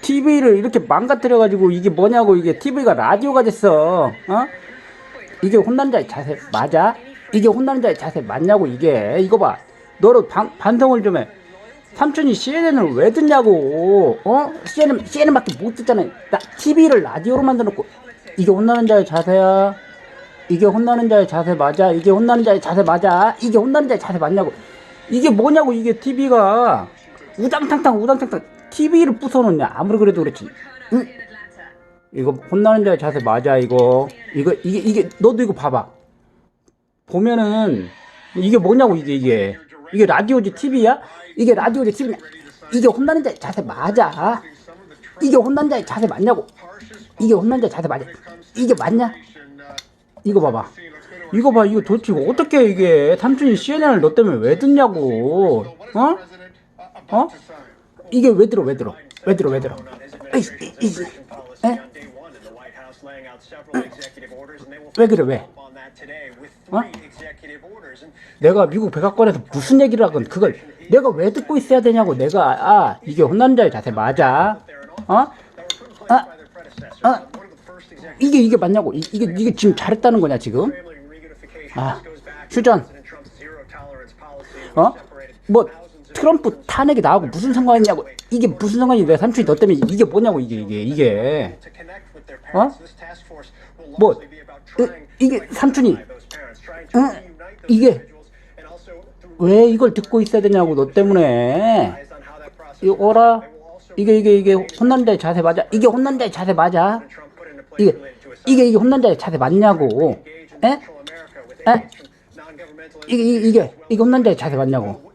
TV를 이렇게 망가뜨려가지고 이게 뭐냐고 이게 TV가 라디오가 됐어. 어? 이게 혼난 자의 자세 맞아? 이게 혼나는 자의 자세 맞냐고 이게 이거 봐. 너로 반, 반성을 좀 해. 삼촌이 CNN을 왜 듣냐고. 어? CNN CNN밖에 못 듣잖아. 나 TV를 라디오로 만들어놓고 이게 혼나는 자의 자세야. 이게 혼나는 자의 자세 맞아? 이게 혼나는 자의 자세 맞아? 이게 혼나는 자의 자세 맞냐고? 이게 뭐냐고 이게 TV가 우당탕탕 우당탕탕 TV를 부숴놓냐 아무리 그래도 그렇지 응? 이거 혼나는 자의 자세 맞아 이거 이거 이게 이게 너도 이거 봐봐 보면은 이게 뭐냐고 이게 이게 이게 라디오지 TV야? 이게 라디오지 TV냐? 이게 혼나는 자의 자세 맞아? 이게 혼나는 자의 자세 맞냐고? 이게 혼나는 자의 자세 맞아? 이게 맞냐? 이거 봐봐. 이거 봐, 이거 도대체 어떻게 이게 삼촌이 CNN을 너 때문에 왜 듣냐고, 어? 어? 이게 왜 들어, 왜 들어, 왜 들어, 왜 들어? 왜 그래, 왜? 어? 내가 미국 백악관에서 무슨 얘기를 하건 그걸 내가 왜 듣고 있어야 되냐고, 내가, 아, 이게 혼난 자의 자세 맞아? 어? 아, 아, 이게, 이게 맞냐고, 이, 이게, 이게 지금 잘했다는 거냐, 지금? 아, 휴전. 어? 뭐 트럼프 탄핵이 나하고 무슨 상관이냐고. 이게 무슨 상관이 내 삼촌이 너 때문에 이게 뭐냐고 이게 이게 이게. 어? 뭐 으, 이게 삼촌이 응? 이게 왜 이걸 듣고 있어야 되냐고 너 때문에. 이거 어라? 이게 이게 이게 혼난 자의 자세 맞아? 이게 혼난 자의 자세 맞아? 이게 이게 이게 혼난 자의 자세 맞냐고. 에? 에? 이게 이게 이게 이게 혼난 자의 자세 맞냐고